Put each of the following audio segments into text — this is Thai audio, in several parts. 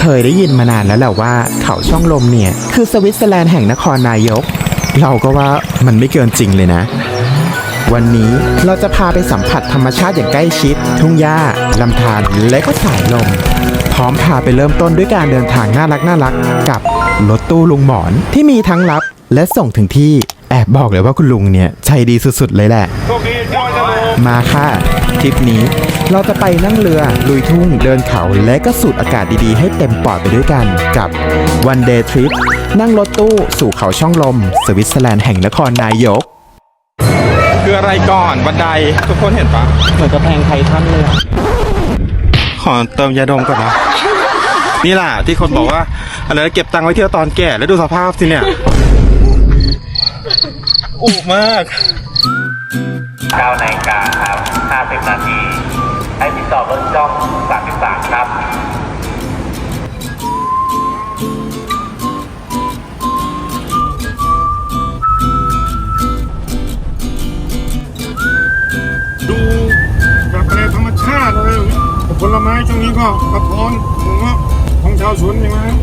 เคยได้ยินมานานแล้วแหละว่าเขาช่องลมเนี่ย คือสวิตเซอร์แลนด์แห่งนครนายก เราก็ว่ามันไม่เกินจริงเลยนะ วันนี้เราจะพาไปสัมผัสธรรมชาติอย่างใกล้ชิด ทุ่งหญ้าลำธารและก็สายลม พร้อมพาไปเริ่มต้นด้วยการเดินทางน่ารักน่ารักกับรถตู้ลุงหมอนที่มีทั้งรับและส่งถึงที่แอบบอกเลยว่าคุณลุงเนี่ยใจดีสุดๆเลยแหละ มาค่ะทริปนี้ เราจะไปนั่งเรือ ลุยทุ่ง เดินเขาและก็สูดอากาศดีๆ ให้เต็มปอดไปด้วยกันกับ One Day Trip นั่งรถตู้สู่เขาช่องลม สวิตเซอร์แลนด์แห่งนครนายก คืออะไรก่อนบันไดทุกคนเห็นปะเหมือนกระแพงไททันเลยขอเติมยาดมก่อนนะนี่แหละที่คนบอกว่าอะไรนะเก็บตังค์ไว้เที่ยวตอนแก่แล้วดูสภาพสิเนี่ยอุมาก งนี้ก็กระท้อนผมว่าของชาวสวนอย่างนั้น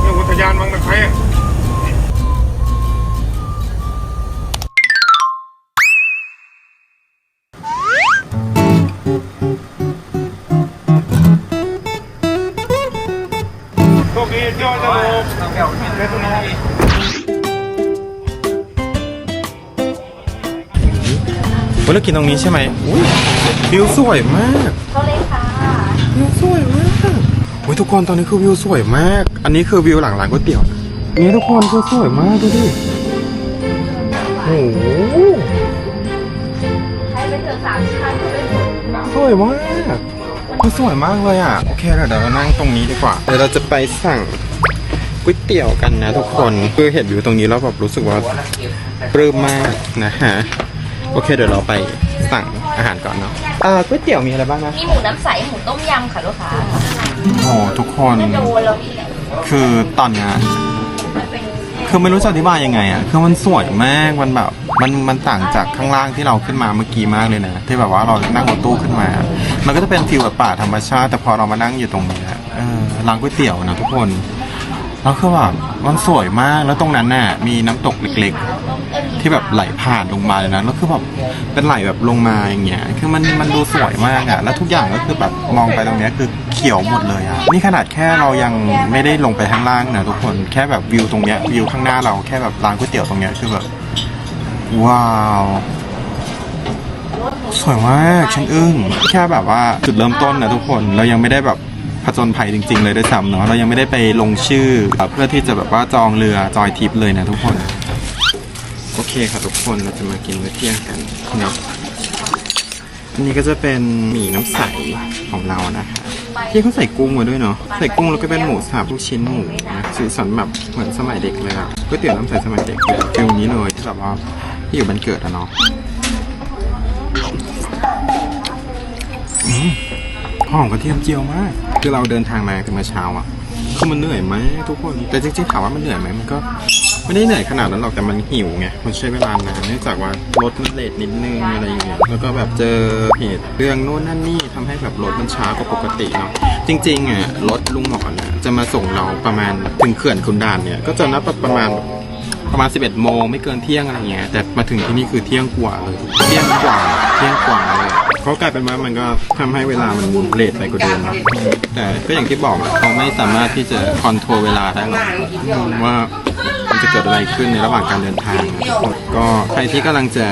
เรื่องอุทยานวังตะไคร้โชคดียอดสนุกวันเรากินตรงนี้ใช่ไหมอุ้ยวิวสวยมาก วิวสวยมากอุ้ยทุกคนตอนนี้คือวิวสวยมาก อันนี้คือวิวหลังร้านก๋วยเตี๋ยวนะนี่ทุกคนคือสวยมากดูดิโอ้โหใช้ไปเถอะสามชั้นก็ไม่หมดสวยมากคือสวยมากเลยอะ โอเคเดี๋ยวเรานั่งตรงนี้ดีกว่า เดี๋ยวเราจะไปสั่งก๋วยเตี๋ยวกันนะทุกคน คือเห็นวิวตรงนี้แล้วแบบรู้สึกว่าปลื้มมากนะฮะ โอเคเดี๋ยวเราไปสั่งอาหารก่อนเนาะอ่าก๋วยเตี๋ยวมีอะไรบ้างนะมีหมูน้ำใสหมูต้มยำค่ะลูกค้าโอ้ทุกคน โดนแล้วนี่แหละคือตอนเนี้ยคือไม่รู้จะอธิบายยังไงอะ คือมันสวยมาก มันแบบ มัน มันต่างจากข้างล่างที่เราขึ้นมาเมื่อกี้มากเลยนะ ที่แบบว่าเรานั่งรถตู้ขึ้นมา มันก็จะเป็นฟิลแบบป่าธรรมชาติ แต่พอเรามานั่งอยู่ตรงนี้อะเออร้านก๋วยเตี๋ยวนะทุกคน แล้วคือแบบ มันสวยมาก แล้วตรงนั้นน่ะ มีน้ำตกเล็กๆ ที่แบบไหลผ่านลงมาเลยนะแล้วคือแบบเป็นไหลแบบลงมาอย่างเงี้ยคือมันมันดูสวยมากอะแล้วทุกอย่างก็คือแบบมองไปตรงเนี้ยคือเขียวหมดเลยอะนี่ขนาดแค่เรายังไม่ได้ลงไปข้างล่างนะทุกคนแค่แบบวิวตรงเนี้ยวิวข้างหน้าเราแค่แบบร้านก๋วยเตี๋ยวตรงเนี้ยคือแบบว้าวสวยมากฉันอึ้งแค่แบบว่าจุดเริ่มต้นนะทุกคนเรายังไม่ได้แบบผจญภัยจริง ๆ เลยด้วยซ้ำเนาะเรายังไม่ได้ไปลงชื่อ เพื่อที่จะแบบว่าจองเรือจอยทิปเลยนะทุกคน โอเคค่ะทุกคนเราจะมากินมื้อเที่ยงกันเนาะอันนี้ก็จะเป็นหมี่น้ำใสของเรานะคะที่เขาใส่กุ้งมาด้วยเนาะใส่กุ้งแล้วก็เป็นหมูสับลูกชิ้นหมูนะสีสันแบบเหมือนสมัยเด็กเลยอะก๋วยเตี๋ยวน้ำใสสมัยเด็กเลยฟิลนี้เลยที่แบบว่าที่อยู่บ้านเกิดอะเนาะหอมกระเทียมเจียวมาก คือเราเดินทางมาถึงมาเช้าอะคือมันเหนื่อยไหมทุกคนแต่จริงๆถามว่ามันเหนื่อยไหมมันก็ ไม่ได้เหนื่อยขนาดนั้นหรอกแต่มันหิวไงมันใช้เวลานานเนื่องจากว่ารถมันเลทนิดนึงอะไรอย่างเงี้ยแล้วก็แบบเจอเหตุเรื่องโน่นนั่นนี่ทำให้แบบรถมันช้ากว่าปกติเนาะจริงๆอะรถลุงหมอนจะมาส่งเราประมาณถึงเขื่อนคุณดานเนี่ยก็จะนับประมาณประมาณ 11 โมงไม่เกินเที่ยงอะไรเงี้ยแต่มาถึงที่นี่คือเที่ยงกว่าเลยเที่ยงกว่าเที่ยงกว่าเลยเพราะกลายเป็นว่ามันก็ทำให้เวลามันเลทไปกว่าเดิมนะแต่ก็อย่างที่บอกแหละเขาไม่สามารถที่จะคอนโทรลเวลาได้หรอกว่า มันจะเกิดอะไรขึ้นในระหว่างการเดินทางนะก็ใครที่กำลังจะ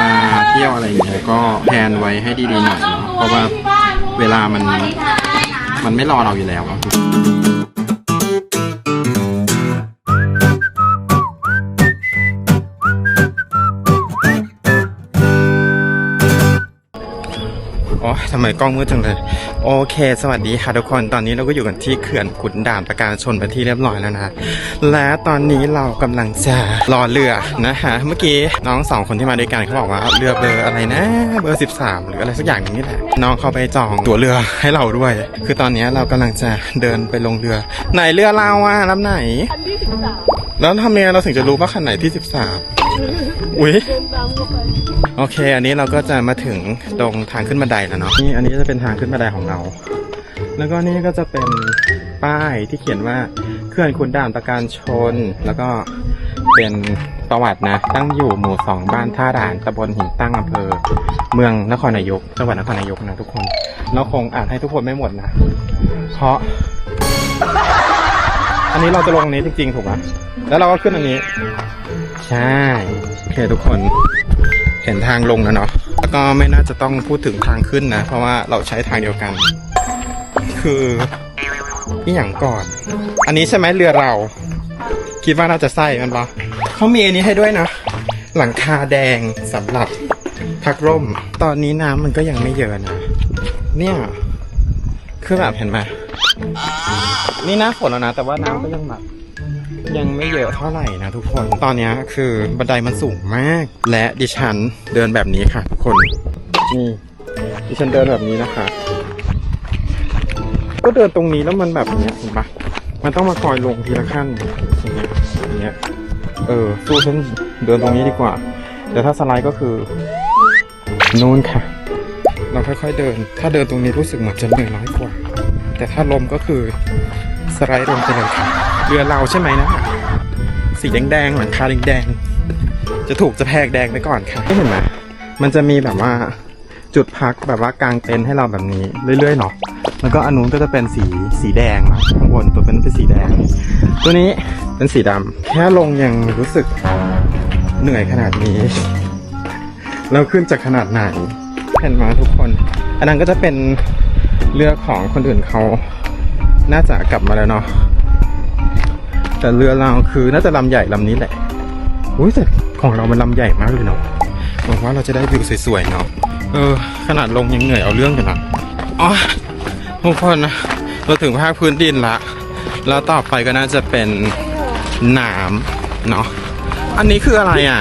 มาเที่ยวอะไรอย่างเงี้ยก็แพลนไว้ให้ดีๆหน่อยเนาะเพราะว่าเวลามันมันไม่รอเราอยู่แล้วอะ ทำไมกล้องมืดจังเลย โอเค สวัสดีค่ะทุกคน ตอนนี้เราก็อยู่กันที่เขื่อนขุนด่านประการชนไปนที่เรียบร้อยแล้วนะ และตอนนี้เรากำลังจะรอเรือนะฮะเมื่อกี้น้องสองคนที่มาด้วยกันเขาบอกว่าเรือเบอร์อะไรนะ เบอร์ 13 หรืออะไรสักอย่างหนึงนี่แหละ น้องเขาไปจองตั๋วเรือให้เราด้วย คือตอนนี้เรากำลังจะเดินไปลงเรือ ไหนเรือเราอะลำไหน แล้วทำยังไงเราถึงจะรู้ว่าคันไหนที่ 13 อุ้ยโอเค อันนี้เราก็จะมาถึงตรงทางขึ้นบันไดแล้วเนาะนี่อันนี้จะเป็นทางขึ้นบันไดของเรา แล้วก็นี่ก็จะเป็นป้ายที่เขียนว่าเขื่อนขุนด่านประการชน แล้วก็เป็นประวัตินะ ตั้งอยู่หมู่สองบ้านท่าด่านตำบลหินตั้งอำเภอ เมืองนครนายกจังหวัดนครนายกนะทุกคน เราคงอ่านให้ทุกคนไม่หมดนะ เพราะ อันนี้เราจะลงอันนี้จริงๆถูกไหมแล้วเราก็ขึ้นอันนี้ ใช่โอเคทุกคนเห็นทางลงแล้วเนาะแล้วก็ไม่น่าจะต้องพูดถึงทางขึ้นนะ เพราะว่าเราใช้ทางเดียวกัน คืออีหยังก่อน อันนี้ใช่ไหมเรือเรา คิดว่าน่าจะใส่มันปะเขามีอันนี้ให้ด้วยนะ หลังคาแดงสำหรับพักร่ม ตอนนี้น้ำมันก็ยังไม่เยอะนะ เนี่ย คือแบบเห็นไหม นี่หน้าฝนแล้วนะ แต่ว่าน้ำก็ยังแบบยังไม่เยอะเท่าไหร่นะทุกคน ตอนนี้คือบันไดมันสูงมาก และดิฉันเดินแบบนี้ค่ะทุกคน นี่ ดิฉันเดินแบบนี้นะคะ ก็เดินตรงนี้แล้วมันแบบเนี้ยเห็นปะมันต้องมาคอยลงทีละขั้นอย่างเงี้ยอย่างเงี้ย เออสู้ฉันเดินตรงนี้ดีกว่าแต่ถ้าสไลด์ก็คือนู่นค่ะ เราค่อยๆเดิน ถ้าเดินตรงนี้รู้สึกเหมือนจะเหนื่อยน้อยกว่า แต่ถ้าลมก็คือ สไลด์ลงไปเลยค่ะเรือเราใช่ไหมนะสีแดงๆหลังคาแดงๆจะถูกจะแพกแดงไปก่อนค่ะเห็นไหมมันจะมีแบบว่าจุดพักแบบว่ากางเต็นท์ให้เราแบบนี้เรื่อยๆเนาะแล้วก็อันนู้นก็จะเป็นสีสีแดงนะข้างบนตัวเป็นเป็นสีแดง ตัวนี้เป็นสีดำแค่ลงยังรู้สึกเหนื่อยขนาดนี้ แล้วขึ้นจากขนาดไหนเห็นไหมทุกคน อันนั้นก็จะเป็นเรือของคนอื่นเขา น่าจะกลับมาแล้วเนาะแต่เรือเราคือน่าจะลำใหญ่ลำนี้แหละอุ้ยแต่ของเรามันลำใหญ่มากเลยเนาะหวังว่าเราจะได้วิวสวยๆเนาะเออ ขนาดลงยังเหนื่อยเอาเรื่องอยู่นะอ๋อทุกคนนะเราถึงภาคพื้นดินละ แล้วต่อไปก็น่าจะเป็นน้ำเนาะอันนี้คืออะไรอะ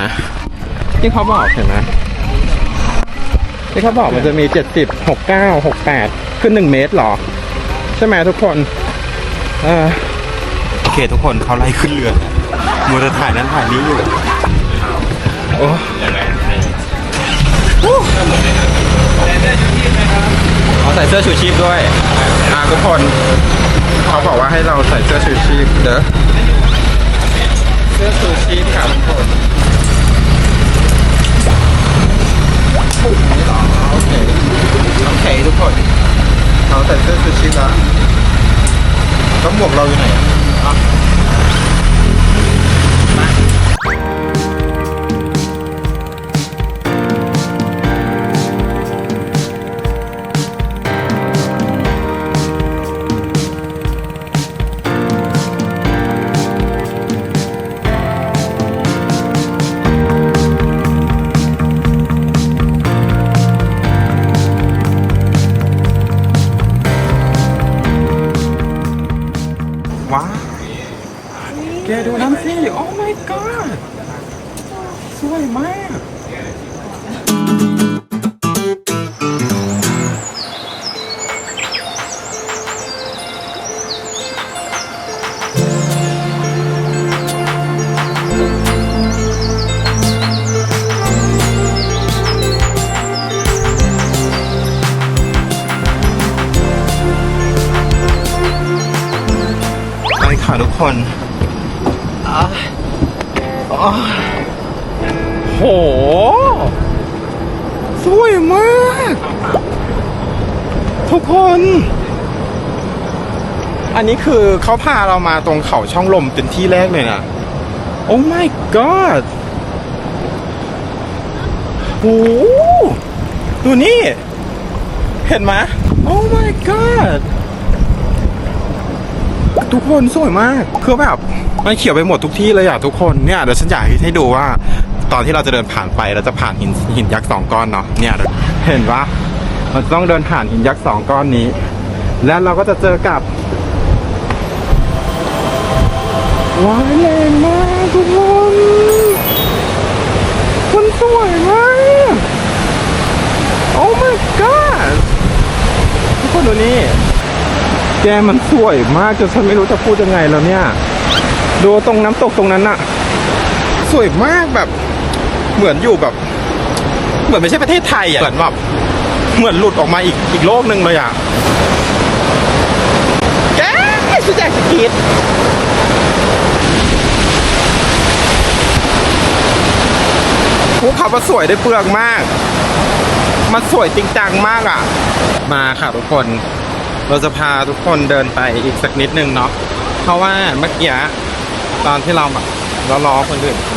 ที่เขาบอกเห็นไหมที่เขาบอกมันจะมี70 69 68ขึ้น1เมตรหรอ ใช่ไหมทุกคน เออโอเคทุกคนเขาไล่ขึ้นเรือมัวแต่ถ่ายนั้นถ่ายนี้อยู่โอ้เขาใส่เสื้อชูชีพด้วยอ่าทุกคนเขาบอกว่าให้เราใส่เสื้อชูชีพเด้อเสื้อชูชีพครับทุกคนโอเคโอเคทุกคนเราใส่เสื้อชูชีพแล้ว แล้วหมวกเราอยู่ไหนอะมา ค่ะทุกคนอะอ๋อโห สวยมาก ทุกคน อันนี้คือเขาพาเรามาตรงเขาช่องลมเป็นที่แรกเลยนะโอ้ my god โหดูนี่ เห็นไหมโอ้ my god ทุกคนสวยมากคือแบบมันเขียวไปหมดทุกที่เลยอะทุกคนเนี่ยเดี๋ยวฉันอยากให้ดูว่า ตอนที่เราจะเดินผ่านไปเราจะผ่านหินหินยักษ์สองก้อนเนาะเนี่ยเห็นปะเราจะต้องเดินผ่านหินยักษ์สองก้อนนี้ แล้วเราก็จะเจอกับว้ายแรงมากทุกคนมันสวยมากโอ้ my god ทุกคนดูนี่ แกมันสวยมากจนฉันไม่รู้จะพูดยังไงแล้วเนี่ย ดูตรงน้ำตกตรงนั้นอะสวยมากแบบ เหมือนอยู่แบบ เหมือนไม่ใช่ประเทศไทยอะเหมือนแบบเหมือนหลุดออกมาอีกอีกโลกหนึ่งเลยอะแกฉันชิดภูเขามันสวยได้เปลืองมาก มันสวยจริงจังมากอะมาค่ะทุกคน เราจะพาทุกคนเดินไปอีกสักนิดนึงเนาะเพราะว่าเมื่อกี้ตอนที่เราแบบเรารอคนอื่นเขา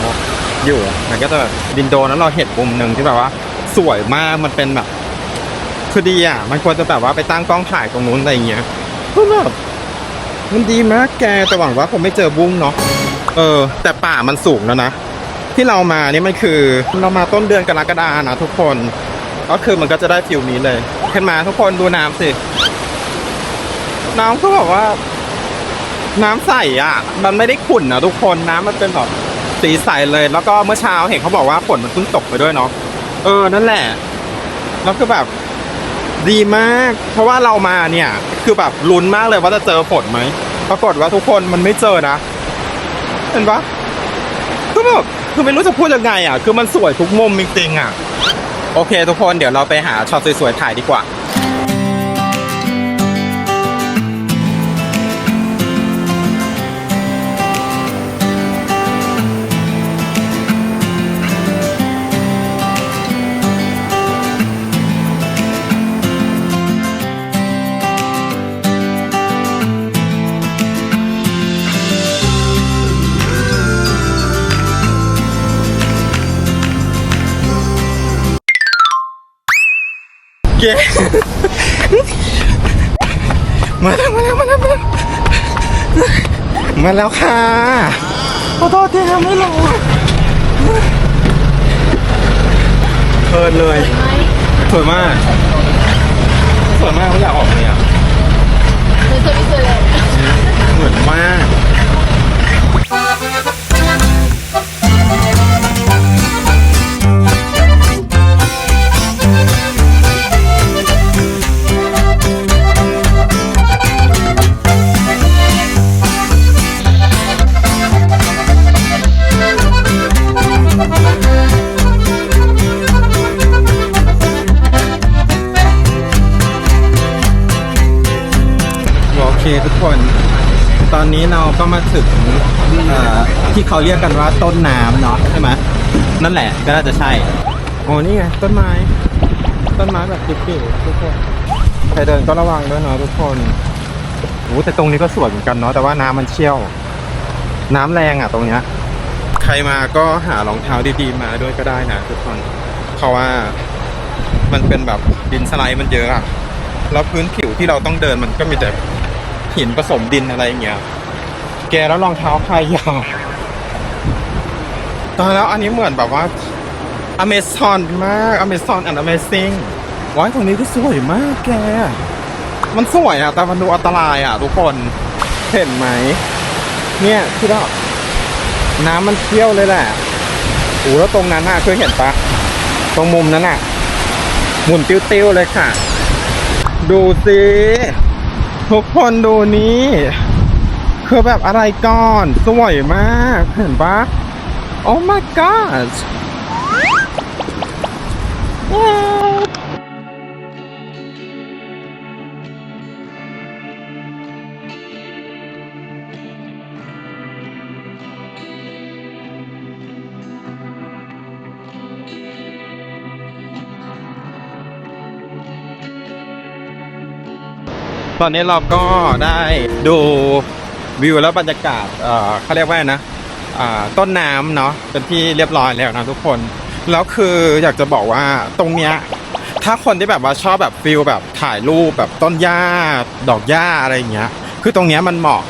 อยู่มันก็จะแบบดินโดนแล้วเราเห็นมุมหนึ่งที่แบบว่า สวยมากมันเป็นแบบคือดีอะมันควรจะแบบว่าไปตั้งกล้องถ่ายตรงนู้นอะไรอย่างเงี้ยก็แบบมันดีมากแกแต่หวังว่าผมไม่เจอบุ้งเนาะเออ แต่ป่ามันสูงแล้วนะที่เรามานี่มันคือเรามาต้นเดือนกรกฎานะทุกคน ก็คือมันก็จะได้ฟิลนี้เลย ขึ้นมาทุกคนดูน้ำสิ น้ำก็บอกว่า น้ำใสอะ มันไม่ได้ขุ่นนะทุกคนน้ำมันเป็นแบบสีใสเลย แล้วก็เมื่อเช้าเห็นเขาบอกว่าฝนมันเพิ่งตกไปด้วยเนาะเออนั่นแหละ แล้วคือแบบดีมาก เพราะว่าเรามาเนี่ย คือแบบลุ้นมากเลยว่าจะเจอฝนไหมปรากฏว่าทุกคนมันไม่เจอนะเห็นปะคือแบบคือไม่รู้จะพูดยังไงอะ คือมันสวยทุกมุมจริงๆอะ โอเค ทุกคนเดี๋ยวเราไปหาช็อตสวยๆถ่ายดีกว่า มาแล้วค่ะ ขอโทษที่ทำไม่ลงเพลินเลย สวยมาก สวยมากไม่อยากออกเลยอะคือสวิตเซอร์แลนด์เหมือนมาก ก็มาถึงเอ่อที่เขาเรียกกันว่าต้นน้ำเนาะใช่ไหมนั่นแหละก็น่าจะใช่โอ้นี่ไงต้นไม้ ต้นไม้แบบจิ๋วๆทุกคนใครเดินก็ระวังด้วยเนาะทุกคนโอ้แต่ตรงนี้ก็สวยเหมือนกันเนาะแต่ว่าน้ำมันเชี่ยว น้ำแรงอะตรงเนี้ย ใครมาก็หารองเท้าดีๆมาด้วยก็ได้นะทุกคน เพราะว่ามันเป็นแบบดินสไลด์มันเยอะอะแล้วพื้นผิวที่เราต้องเดินมันก็มีแต่หินผสมดินอะไรอย่างเงี้ย แกแล้วรองเท้าพายาวตอนแล้วอันนี้เหมือนแบบว่า Amazon มาก Amazon and Amazing ว้ายตรงนี้ก็สวยมากแก มันสวยอะแต่มันดูอันตรายอะทุกคน เห็นไหม เนี่ยที่เราน้ำมันเที่ยวเลยแหละโอ้แล้วตรงนั้นน่ะเคยเห็นปะตรงมุมนั้นน่ะ หมุนติ้วๆเลยค่ะ ดูสิ ทุกคนดูนี้ คือแบบอะไรก่อน สวยมาก เห็นปะ Oh my god ตอนนี้เราก็ได้ดู วิวแล้วบรรยากาศเอ่อเขาเรียกว่าไงนะอ่าต้นน้ำเนาะเป็นที่เรียบร้อยแล้วนะทุกคน แล้วคืออยากจะบอกว่าตรงเนี้ยถ้าคนที่แบบว่าชอบแบบฟิลแบบถ่ายรูปแบบต้นหญ้า ดอกหญ้าอะไรอย่างเงี้ย คือตรงเนี้ยมันเหมาะ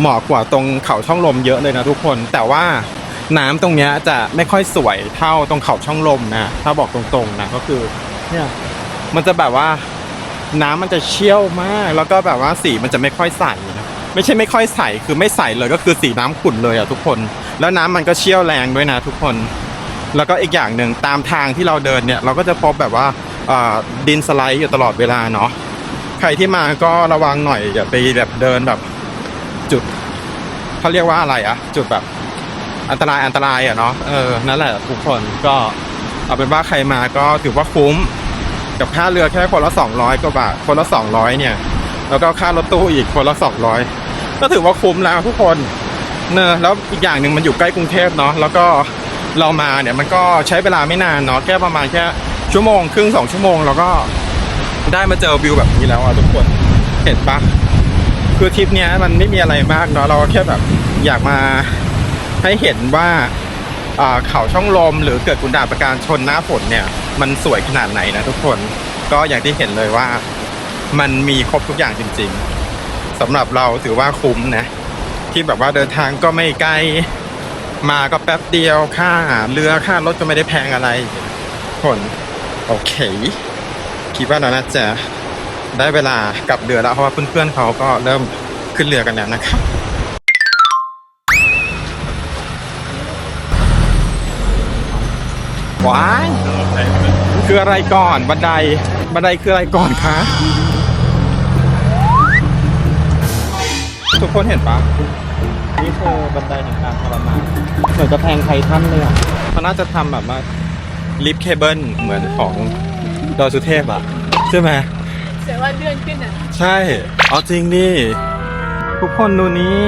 เหมาะกว่าตรงเขาช่องลมเยอะเลยนะทุกคน แต่ว่าน้ำตรงเนี้ยจะไม่ค่อยสวยเท่าตรงเขาช่องลมนะ ถ้าบอกตรงๆนะก็คือเนี่ยมันจะแบบว่าน้ำมันจะเชี่ยวมาก แล้วก็แบบว่าสีมันจะไม่ค่อยใส ไม่ใช่ไม่ค่อยใสคือไม่ใสเลยก็คือสีน้ำขุ่นเลยอะทุกคน แล้วน้ำมันก็เชี่ยวแรงด้วยนะทุกคน แล้วก็อีกอย่างหนึ่งตามทางที่เราเดินเนี่ย เราก็จะพบแบบว่าดินสไลด์อยู่ตลอดเวลาเนาะใครที่มาก็ระวังหน่อยอย่าไปแบบเดินแบบ จุดเขาเรียกว่าอะไรอะจุดแบบอันตรายอันตรายอะเนาะเออนั่นแหละทุกคนก็เอาเป็นว่าใครมาก็ถือว่าคุ้มกับค่าเรือแค่คนละ200กว่าบาทคนละ200เนี่ย แล้วก็ค่ารถตู้อีกคนละ200 ก็ถือว่าคุ้มแล้วทุกคนเนอะแล้วอีกอย่างหนึ่งมันอยู่ใกล้กรุงเทพเนาะแล้วก็เรามาเนี่ยมันก็ใช้เวลาไม่นานเนาะแค่ประมาณแค่ชั่วโมงครึ่งสองชั่วโมงแล้วก็ได้มาเจอวิวแบบนี้แล้วอะทุกคนเห็นปะคือทริปเนี้ยมันไม่มีอะไรมากเนาะเราแค่แบบอยากมาให้เห็นว่าอ่าเขาช่องลมหรือเกิดกุนดาประการชนหน้าฝนเนี่ย มันสวยขนาดไหนนะทุกคนก็อย่างที่เห็นเลยว่า มันมีครบทุกอย่างจริง ๆ สำหรับเราถือว่าคุ้มนะ ที่แบบว่าเดินทางก็ไม่ไกลมาก็แป๊บเดียวค่าเรือค่ารถก็ไม่ได้แพงอะไรคนโอเค คิดว่าเราน่าจะได้เวลากลับเรือแล้วเพราะว่าเพื่อนๆเขาก็เริ่มขึ้นเรือกันแล้วนะครับว้ายคืออะไรก่อนบันไดบันไดคืออะไรก่อนคะ ทุกคนเห็นปะนี่คือบันไดแห่งการทรมานเหมือนจะแพงไททันเลยอะเขาน่าจะทำแบบว่าลิฟต์เคเบิลเหมือนของดอยสุเทพอะ ใช่ไหมแต่ว่าเลื่อนขึ้นอะ ใช่ เอาจริงดิทุกคนดูนี่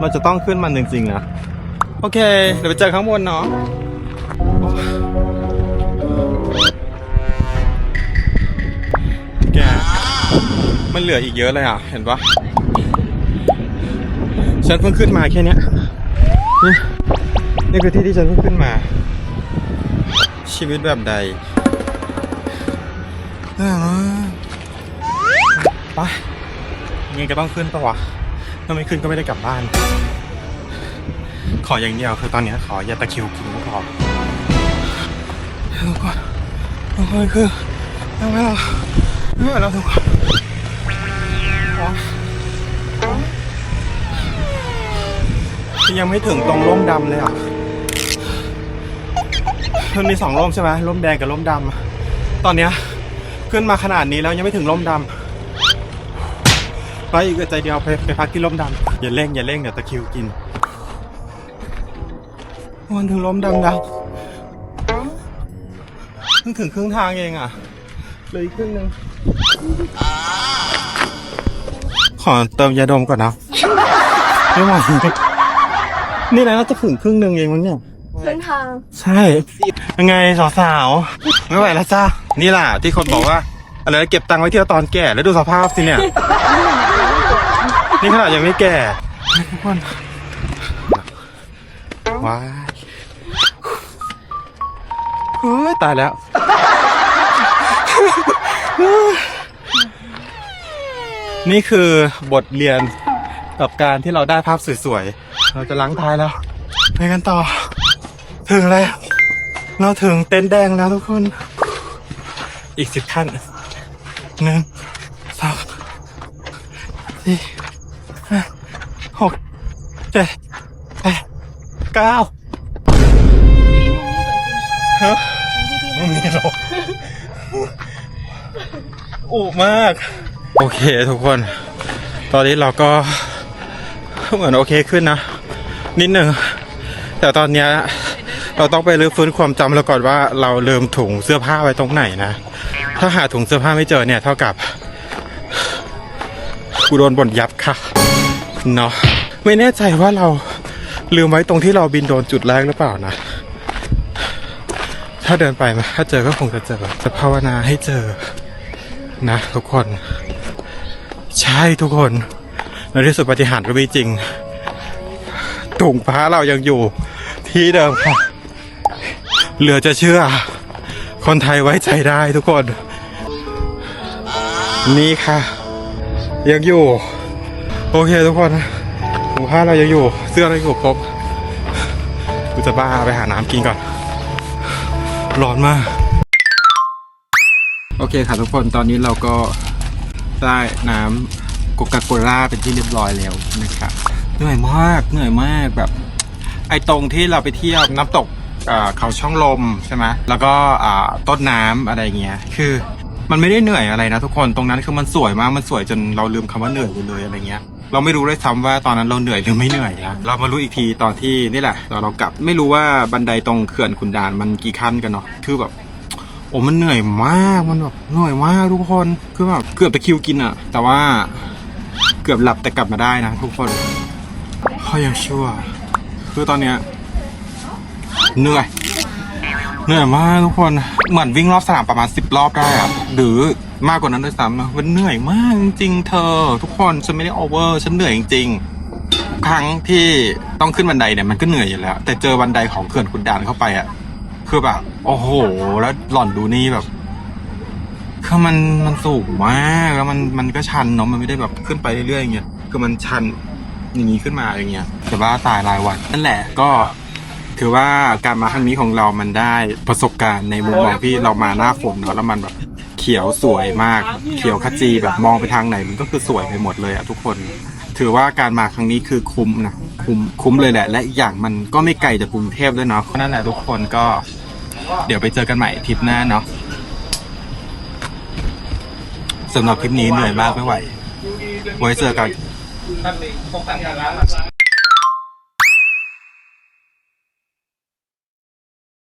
เราจะต้องขึ้นมันจริงๆนะ โอเค เดี๋ยวไปเจอข้างบนเนาะ มันเหลืออีกเยอะเลยอะ เห็นปะฉันเพิ่งขึ้นมาแค่นี้นี่นี่คือที่ที่ฉันเพิ่งขึ้นมา ชีวิตแบบใดเออไปยังไงก็ต้องขึ้นปะวะ ถ้าไม่ขึ้นก็ไม่ได้กลับบ้าน ขออย่างเดียวคือตอนนี้ขออย่าตะคิวกินก็พอทุกคนทุกคนคือไม่ไหวแล้วไม่ไหวแล้วทุกคน ยังไม่ถึงตรงร่มดำเลยอะ มันมีสองร่มใช่ไหมร่มแดงกับร่มดำ ตอนเนี้ยขึ้นมาขนาดนี้แล้วยังไม่ถึงร่มดำ ไปอีกใจเดียวไปไปพักที่ร่มดำ อย่าเร่งอย่าเร่งเดี๋ยวตะคิวกินวันถึงร่มดำแล้วเพิ่งถึงครึ่งทางเองอะเลืออีกครึ่งหนึง อเติมยาดมก่อนนะไม่ไหวนี่นะน่าจะถึงครึ่งหนึ่งเองมั้งเนี่ย เส้นทาง ใช่ ยังไงสาวๆไม่ไหวแล้วจ้านี่แหละที่คนบอกว่าอะไรนะเก็บตังค์ไว้เที่ยวตอนแก่แล้วดูสภาพสิเนี่ย นี่ขนาดยังไม่แก่ทุกคนว้ายเฮ้ยตายแล้ว นี่คือบทเรียนกับการที่เราได้ภาพสวยๆ เราจะล้างท้ายแล้ว ไปกันต่อ ถึงแล้ว เราถึงเต็นท์แดงแล้วทุกคน อีกสิบขั้นหนึ่งสองสี่ห้าหกเจ็ดแปดเก้าฮะไม่มีหรอกอุมาก เคทุกคน ตอนนี้เราก็เหมือนโอเคขึ้นนะ นิดหนึ่ง แต่ตอนเนี้ยเราต้องไปรื้อฟื้นความจำเราก่อนว่าเราลืมถุงเสื้อผ้าไว้ตรงไหนนะ ถ้าหาถุงเสื้อผ้าไม่เจอเนี่ยเท่ากับกูโดนบ่นยับค่ะเนาะไม่แน่ใจว่าเราลืมไว้ตรงที่เราบินโดนจุดแรกหรือเปล่านะ ถ้าเดินไปมาถ้าเจอก็คงจะเจอจะภาวนาให้เจอนะทุกคน ใช่ทุกคนในที่สุดปฏิหารก็มีจริงถุงผ้าเรายังอยู่ที่เดิมค่ะ เหลือจะเชื่อ คนไทยไว้ใจได้ทุกคน นี่ค่ะ ยังอยู่ โอเคทุกคนถุงผ้าเรายังอยู่ เสื้อเรายังอยู่ครบกูจะบ้าไปหาน้ำกินก่อน ร้อนมาก โอเคค่ะทุกคนตอนนี้เราก็ ได้น้ำโกกาโกล่าเป็นที่เรียบร้อยแล้วนะครับเหนื่อยมากเหนื่อยมากแบบ ไอ้ตรงที่เราไปเที่ยวน้ำตกเขาช่องลมใช่ไหมแล้วก็ต้นน้ำอะไรเงี้ยคือมันไม่ได้เหนื่อยอะไรนะทุกคนตรงนั้นคือมันสวยมากมันสวยจนเราลืมคำว่าเหนื่อยไปเลยอะไรเงี้ย เราไม่รู้ด้วยซ้ำว่าตอนนั้นเราเหนื่อยหรือไม่เหนื่อยนะเรามารู้อีกทีตอนที่นี่แหละตอนเรากลับไม่รู้ว่าบันไดตรงเขื่อนขุนด่านมันกี่ขั้นกันเนาะคือแบบ โอ้มันเหนื่อยมากมันแบบเหนื่อยมากทุกคนคือแบบเกือบตะคิวกินอะแต่ว่าเกือบหลับแต่กลับมาได้นะทุกคนเขายังชั่วคือตอนเนี้ยเหนื่อยเหนื่อยมากทุกคนเหมือนวิ่งรอบสนามประมาณสิบรอบได้อะหรือมากกว่านั้นด้วยซ้ำนะมันเหนื่อยมากจริงๆเธอ ทุกคนฉันไม่ได้โอเวอร์ฉันเหนื่อยจริงๆครั้งที่ต้องขึ้นบันไดเนี่ยมันก็เหนื่อยอยู่แล้ว แต่เจอบันไดของเขื่อนขุนด่านเข้าไปอะ คือแบบ โอ้โห แล้วหล่อนดูนี่แบบคือมันมันสูงมากแล้วมันมันก็ชันเนาะมันไม่ได้แบบขึ้นไปเรื่อยๆอย่างเงี้ยคือมันชันอย่างนี้ขึ้นมาอย่างเงี้ยแต่ว่าตายรายวันนั่นแหละก็ถือว่าการมาครั้งนี้ของเรามันได้ประสบการณ์ในมุมมองที่เรามาหน้าฝนเนาะแล้วมันแบบเขียวสวยมาก เขียวขจีแบบมองไปทางไหนมันก็คือสวยไปหมดเลยอะทุกคน ถือว่าการมาครั้งนี้คือคุ้มนะคุ้มคุ้มเลยแหละ และอีกอย่างมันก็ไม่ไกลจากกรุงเทพด้วยเนาะนั่นแหละทุกคนก็ เดี๋ยวไปเจอกันใหม่ทริปหน้าเนาะสำหรับคลิปนี้เหนื่อยมากไม่ไหว ไว้เจอกัน